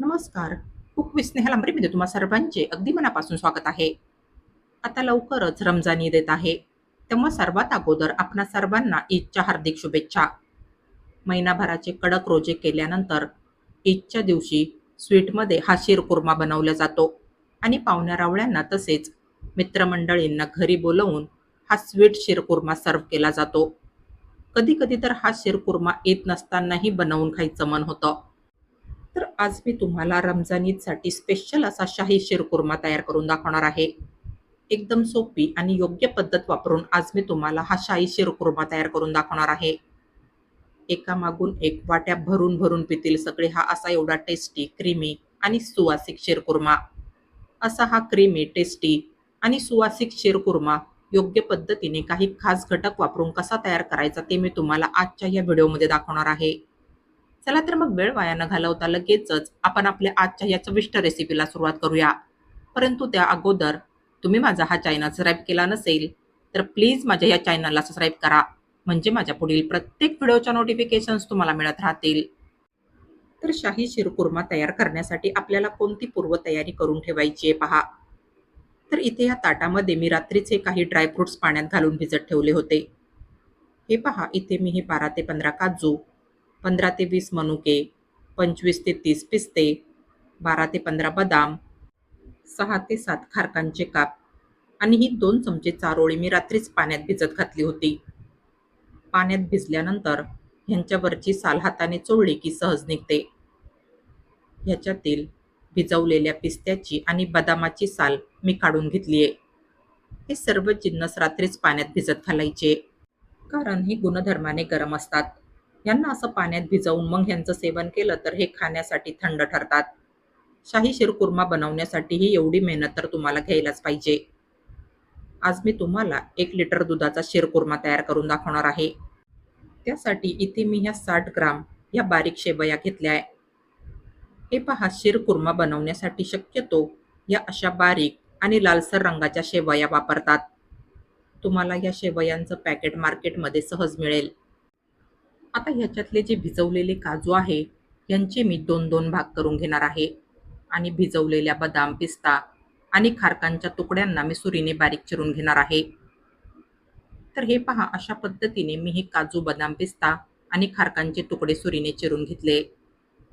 नमस्कार. Cook with Sneha लांबरेमध्ये म्हणजे तुम्हा सर्वांचे अगदी मनापासून स्वागत आहे. आता लवकरच रमजान ईद येत आहे. तेव्हा सर्वात अगोदर आपणा सर्वांना ईदच्या हार्दिक शुभेच्छा. महिनाभराचे कडक रोजे केल्यानंतर ईदच्या दिवशी स्वीटमध्ये हा शिरकुर्मा बनवला जातो. आणि पाहुण्या रावळ्यांना तसेच मित्रमंडळींना घरी बोलवून हा स्वीट शिरकुर्मा सर्व केला जातो. कधी कधी तर हा शिरकुर्मा ईद नसतानाही बनवून खायचं मन होतं. तर आज मी तुम्हाला रमजान ईदसाठी स्पेशल असा शाही शिरकुर्मा तयार करून दाखवणार आहे. एकदम सोपी आणि योग्य पद्धत वापरून आज मी तुम्हाला हा शाही शिरकुर्मा तयार करून दाखवणार आहे. एका मागून एक वाट्या भरून भरून पितील सगळे हा असा एवढा टेस्टी क्रीमी आणि सुवासिक शिरकुर्मा. असा हा क्रीमी टेस्टी आणि सुवासिक शिरकुर्मा योग्य पद्धतीने काही खास घटक वापरून कसा तयार करायचा ते मी तुम्हाला आजच्या या व्हिडिओमध्ये दाखवणार आहे. चला तर मग वेळ वाया न घालवता लगेचच आपण आपल्या आजच्या या चविष्ट रेसिपीला सुरुवात करूया. परंतु त्या अगोदर तुम्ही माझा हा चॅनल सबस्क्राईब केला नसेल तर प्लीज माझ्या या चॅनलला सबस्क्राईब करा. म्हणजे माझ्या पुढील प्रत्येक व्हिडिओच्या नोटिफिकेशन्स तुम्हाला मिळत राहतील. तर शाही शिरकुर्मा तयार करण्यासाठी आपल्याला कोणती पूर्वतयारी करून ठेवायची आहे पहा. तर इथे या ताटामध्ये मी रात्रीचे काही ड्रायफ्रुट्स पाण्यात घालून भिजत ठेवले होते. हे पहा इथे मी हे बारा ते पंधरा काजू पंधरा ते वीस मनुके पंचवीस ते तीस पिस्ते बारा ते पंधरा बदाम सहा ते सात खारकांचे काप आणि ही दोन चमचे चारोळी मी रात्रीच पाण्यात भिजत घातली होती. पाण्यात भिजल्यानंतर ह्यांच्यावरची साल हाताने चोळली की सहज निघते. ह्याच्यातील भिजवलेल्या पिस्त्याची आणि बदामाची साल मी काढून घेतली आहे हे सर्व जिन्नस रात्रीच पाण्यात भिजत घालायचे. कारण हे गुणधर्माने गरम असतात. यांना असं पाण्यात भिजवून मग ह्यांचं सेवन केलं तर हे खाण्यासाठी थंड ठरतात. शाही शिरकुर्मा बनवण्यासाठी ही एवढी मेहनत तर तुम्हाला घ्यायलाच पाहिजे. आज मी तुम्हाला एक लिटर दुधाचा शिरकुर्मा तयार करून दाखवणार आहे. त्यासाठी इथे मी ह्या साठ ग्राम या बारीक शेवया घेतल्या आहे. हे पहा शिरकुर्मा बनवण्यासाठी शक्यतो या अशा बारीक आणि लालसर रंगाच्या शेवया वापरतात. तुम्हाला या शेवयांचं पॅकेट मार्केटमध्ये सहज मिळेल. आता ह्याच्यातले जे भिजवलेले काजू आहे यांचे मी दोन दोन भाग करून घेणार आहे. आणि भिजवलेल्या बदाम पिस्ता आणि खारकांच्या तुकड्यांना मी सुरीने बारीक चिरून घेणार आहे. तर हे पहा अशा पद्धतीने मी हे काजू बदाम पिस्ता आणि खारकांचे तुकडे सुरीने चिरून घेतले.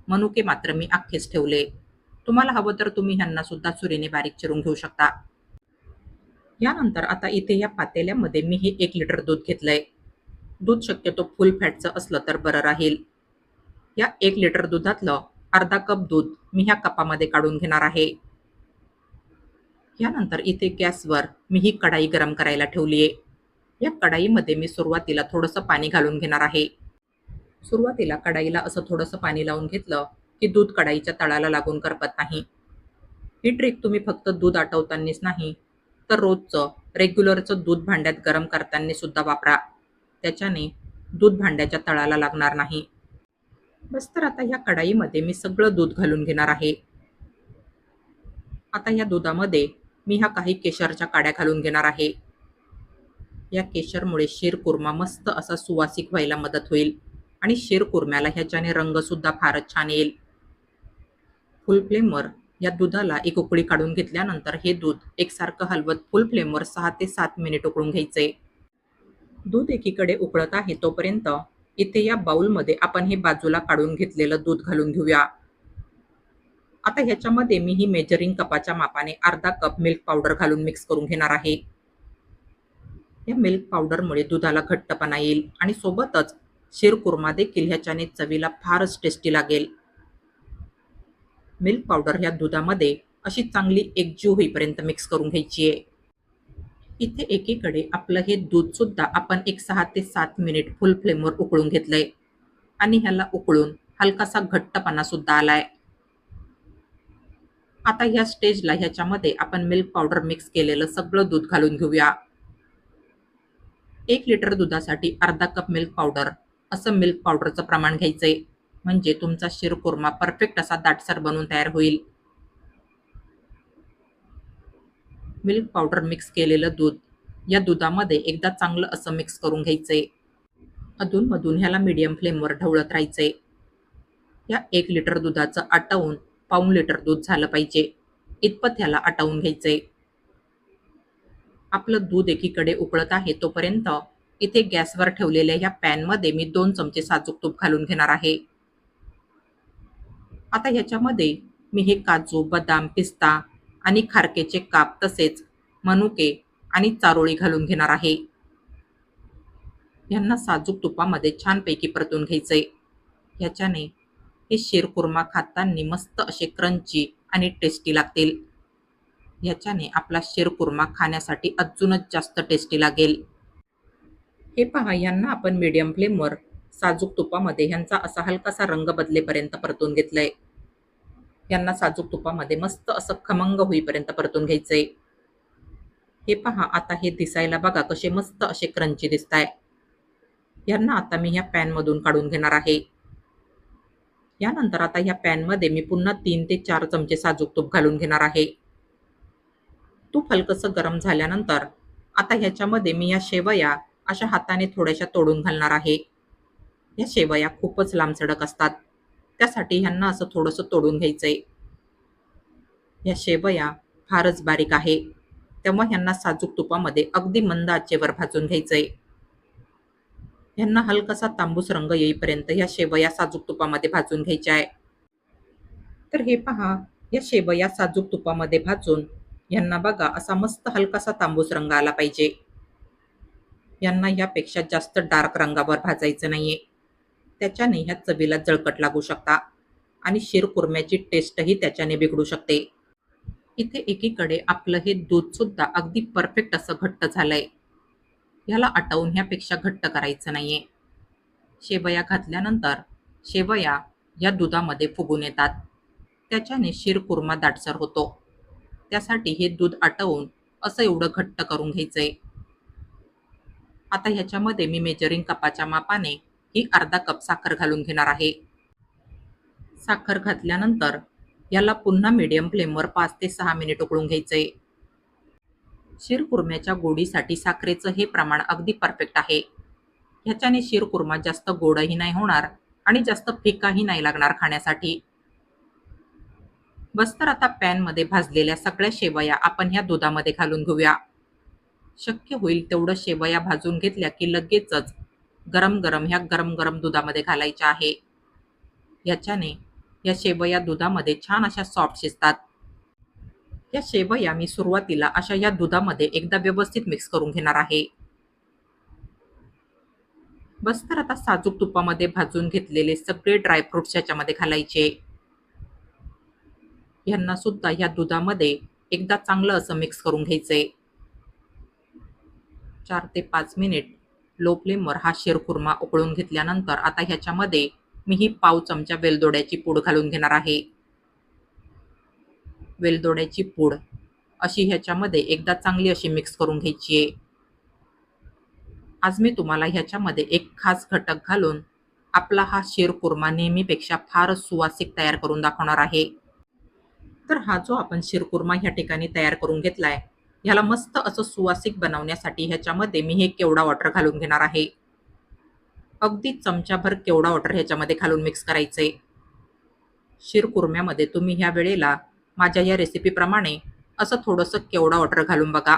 मनुके मात्र मी अख्खेच ठेवले. तुम्हाला हवं तर तुम्ही ह्यांना सुद्धा सुरीने बारीक चिरून घेऊ शकता. यानंतर आता इथे या पातेल्यामध्ये मी हे एक लिटर दूध घेतलंय. दूध शक्यतो फुल फॅटचं असलं तर बरं राहील. या एक लिटर दुधातलं अर्धा कप दूध मी ह्या कपामध्ये काढून घेणार आहे. यानंतर इथे गॅसवर मी ही कढाई गरम करायला ठेवली आहे. या कढाईमध्ये मी सुरुवातीला थोडंसं पाणी घालून घेणार आहे. सुरुवातीला कढाईला असं थोडंसं पाणी लावून घेतलं की दूध कढाईच्या तळाला लागून करपत नाही. ही ट्रिक तुम्ही फक्त दूध आटवतानाच नाही तर रोजचं रेग्युलरचं दूध भांड्यात गरम करताना सुद्धा वापरा. त्याच्याने दूध भांड्याच्या तळाला लागणार नाही. बस तर आता ह्या कढाईमध्ये मी सगळं दूध घालून घेणार आहे. आता ह्या दुधामध्ये मी ह्या काही केशरच्या काड्या घालून घेणार आहे. या केशरमुळे शिरकुर्मा मस्त असा सुवासिक व्हायला मदत होईल आणि शिरकुर्म्याला ह्याच्याने रंगसुद्धा फारच छान येईल. फुल फ्लेमवर या दुधाला एक उकळी काढून घेतल्यानंतर हे दूध एकसारखं हलवत फुल फ्लेमवर सहा ते सात मिनिट उकळून घ्यायचे. दूध एकीकडे उकळत आहे तोपर्यंत इथे या बाउलमध्ये आपण हे बाजूला काढून घेतलेलं दूध घालून घेऊया. आता ह्याच्यामध्ये मी ही मेजरिंग कपाच्या मापाने अर्धा कप मिल्क पावडर घालून मिक्स करून घेणार आहे. या मिल्क पावडरमुळे दुधाला घट्टपणा येईल आणि सोबतच शिरकुर्मा देखील ह्याच्याने चवीला फारच टेस्टी लागेल. मिल्क पावडर ह्या दुधामध्ये अशी चांगली एकजीव होईपर्यंत मिक्स करून घ्यायची आहे. इथे एकीकडे आपलं हे दूध सुद्धा आपण एक सहा ते सात मिनिट फुल फ्लेमवर उकळून घेतलंय. आणि ह्याला उकळून हलकासा घट्टपणा सुद्धा आलाय. आता ह्या स्टेजला ह्याच्यामध्ये आपण मिल्क पावडर मिक्स केलेलं सगळं दूध घालून घेऊया. एक लिटर दुधासाठी अर्धा कप मिल्क पावडर असं मिल्क पावडरचं प्रमाण घ्यायचंय. म्हणजे तुमचा शिरकुर्मा परफेक्ट असा दाटसर बनून तयार होईल. मिल्क पावडर मिक्स केलेलं दूध या दुधामध्ये एकदा चांगलं असं मिक्स करून घ्यायचंय. अधूनमधून ह्याला मीडियम फ्लेमवर ढवळत राहायचंय. या एक लिटर दुधाचं आटवून पाऊण लिटर दूध झालं पाहिजे. इतपत ह्याला आटवून घ्यायचंय. आपलं दूध एकीकडे उकळत आहे तोपर्यंत इथे गॅसवर ठेवलेल्या ह्या पॅनमध्ये मी दोन चमचे साजूक तूप घालून घेणार आहे. आता ह्याच्यामध्ये मी हे काजू बदाम पिस्ता आणि खारकेचे काप तसेच मनुके आणि चारोळी घालून घेणार आहे. यांना साजूक तुपामध्ये छानपैकी परतून घ्यायचंय. ह्याच्याने हे शिरकुर्मा खाताना मस्त असे क्रंची आणि टेस्टी लागतील. ह्याच्याने आपला शिरकुर्मा खाण्यासाठी अजूनच जास्त टेस्टी लागेल. हे पहा यांना आपण मीडियम फ्लेमवर साजूक तुपामध्ये ह्यांचा असा हलकासा रंग बदलेपर्यंत परतून घेतलंय. यांना साजूक तुपामध्ये मस्त असं खमंग होईपर्यंत परतून घ्यायचंय. हे पहा आता हे दिसायला बघा कसे मस्त असे क्रंची दिसत आहे यांना आता मी ह्या पॅनमधून काढून घेणार आहे. यानंतर आता ह्या पॅनमध्ये मी पुन्हा तीन ते चार चमचे साजूक तूप घालून घेणार आहे. तूप हलकंसं गरम झाल्यानंतर आता ह्याच्यामध्ये मी या शेवया अशा हाताने थोड्याशा तोडून घालणार आहे. या शेवया खूपच लांबसडक असतात. त्यासाठी ह्यांना असं थोडंसं तोडून घ्यायचंय. या शेवया फारच बारीक आहे. तेव्हा ह्यांना साजूक तुपामध्ये अगदी मंद आचेवर भाजून घ्यायचंय. ह्यांना हलकासा तांबूस रंग येईपर्यंत ह्या शेवया साजूक तुपामध्ये भाजून घ्यायच्या आहे तर हे पहा या शेवया साजूक तुपामध्ये भाजून यांना बघा असा मस्त हलकासा तांबूस रंग आला पाहिजे. यांना यापेक्षा जास्त डार्क रंगावर भाजायचं नाहीये. त्याच्याने ह्या चवीला जळकट लागू शकता आणि शिरकुर्म्याची टेस्टही त्याच्याने बिघडू शकते. इथे एकीकडे आपलं हे दूध सुद्धा अगदी परफेक्ट असं घट्ट झालंय. ह्याला आटवून ह्यापेक्षा घट्ट करायचं नाहीये. शेवया घातल्यानंतर शेवया या दुधामध्ये फुगून येतात. त्याच्याने शिरकुर्मा दाटसर होतो. त्यासाठी हे दूध आटवून असं एवढं घट्ट करून घ्यायचंय. आता ह्याच्यामध्ये मी मेजरिंग कपाच्या मापाने ही अर्धा कप साखर घालून घेणार आहे. साखर घातल्यानंतर याला पुन्हा मीडियम फ्लेमवर पाच ते सहा मिनिट उकळून घ्यायचंय शिरकुर्म्याच्या गोडीसाठी साखरेचं हे प्रमाण अगदी परफेक्ट आहे. ह्याच्याने शिरकुर्मा जास्त गोडही नाही होणार आणि जास्त फिकाही नाही लागणार खाण्यासाठी. बस तर आता पॅनमध्ये भाजलेल्या सगळ्या शेवया आपण ह्या दुधामध्ये घालून घेऊया. शक्य होईल तेवढं शेवया भाजून घेतल्या की लगेचच गरम गरम ह्या गरम गरम दुधामध्ये घालायच्या आहे. याच्याने या शेवया दुधामध्ये छान अशा सॉफ्ट शिजतात. या शेवया मी सुरुवातीला अशा या दुधामध्ये एकदा व्यवस्थित मिक्स करून घेणार आहे. बस तर आता साजूक तुपामध्ये भाजून घेतलेले सगळे ड्रायफ्रुट्स याच्यामध्ये घालायचे. यांना सुद्धा या दुधामध्ये एकदा चांगलं असं मिक्स करून घ्यायचे चार ते पाच मिनिट लो फ्लेमवर हा शिरखुर्मा उकळून घेतल्यानंतर आता ह्याच्यामध्ये मी ही पाव चमचा वेलदोड्याची पूड घालून घेणार आहे. वेलदोड्याची पूड. अशी ह्याच्यामध्ये एकदा चांगली अशी मिक्स करून घ्यायची आहे. आज मी तुम्हाला ह्याच्यामध्ये एक खास घटक घालून आपला हा शिरकुर्मा नेहमीपेक्षा फारच सुवासिक तयार करून दाखवणार आहे. तर हा जो आपण शिरकुर्मा ह्या ठिकाणी तयार करून घेतलाय ह्याला मस्त असं सुवासिक बनवण्यासाठी ह्याच्यामध्ये मी हे केवडा वॉटर घालून घेणार आहे. अगदी चमचाभर केवडा वॉटर ह्याच्यामध्ये घालून मिक्स करायचे शिरकुर्म्यामध्ये तुम्ही ह्या वेळेला माझ्या या रेसिपीप्रमाणे असं थोडंसं केवडा वॉटर घालून बघा.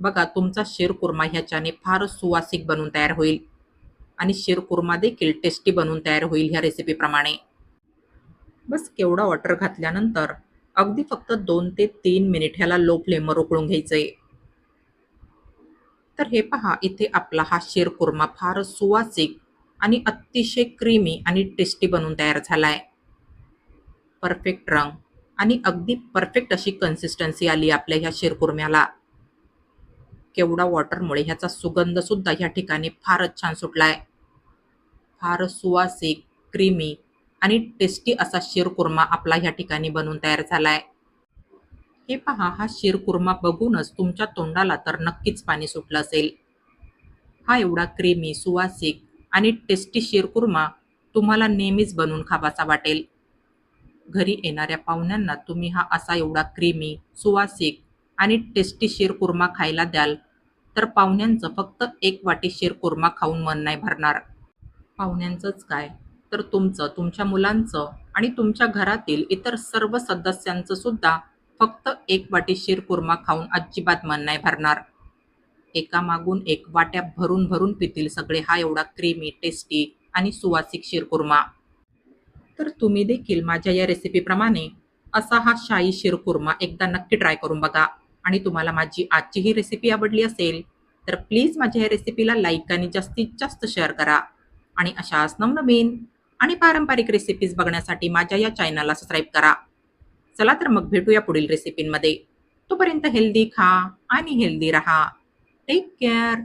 बघा तुमचा शिरकुर्मा ह्याच्याने फार सुवासिक बनून तयार होईल. आणि शिरकुर्मा देखील टेस्टी बनून तयार होईल ह्या रेसिपीप्रमाणे बस केवडा वॉटर घातल्यानंतर अगदी फक्त दोन ते तीन मिनिट ह्याला लो फ्लेमवर उकळून घ्यायचंय. तर हे पहा इथे आपला हा शिरकुर्मा फार सुवासिक आणि अतिशय क्रीमी आणि टेस्टी बनून तयार झालाय. परफेक्ट रंग आणि अगदी परफेक्ट अशी कन्सिस्टन्सी आली आपल्या ह्या शिरकुर्म्याला. केवढा वॉटरमुळे ह्याचा सुगंध सुद्धा ह्या ठिकाणी फारच छान सुटलाय. फारच सुवासिक क्रीमी आणि टेस्टी असा शिरकुर्मा आपला ह्या ठिकाणी बनून तयार झालाय. हे पहा हा शिरकुर्मा बघूनच तुमच्या तोंडाला तर नक्कीच पाणी सुटलं असेल. हा एवढा क्रीमी सुवासिक आणि टेस्टी शिरकुर्मा तुम्हाला नेहमीच बनवून खावासा वाटेल. घरी येणाऱ्या पाहुण्यांना तुम्ही हा असा एवढा क्रीमी सुवासिक आणि टेस्टी शिरकुर्मा खायला द्याल तर पाहुण्यांचं फक्त एक वाटी शिरकुर्मा खाऊन मन नाही भरणार. पाहुण्यांचंच काय? तर तुमचं तुमच्या मुलांचं आणि तुमच्या घरातील इतर सर्व सदस्यांचं सुद्धा फक्त एक वाटी शिरकुर्मा खाऊन अजिबात मन नाही भरणार. एकामागून एक वाट्या भरून भरून पितील सगळे हा एवढा क्रीमी टेस्टी आणि सुवासिक शिरकुर्मा तर तुम्ही देखील माझ्या या रेसिपीप्रमाणे असा हा शाही शिरकुर्मा एकदा नक्की ट्राय करून बघा. आणि तुम्हाला माझी आजची ही रेसिपी आवडली असेल तर प्लीज माझ्या या रेसिपीला लाईक आणि जास्तीत जास्त शेअर करा. आणि अशाच नवनवीन आणि पारंपरिक रेसिपीज बघण्यासाठी माझ्या या चॅनलला सबस्क्राईब करा. चला तर मग भेटूया पुढील रेसिपींमध्ये तोपर्यंत हेल्दी खा आणि हेल्दी रहा. Take care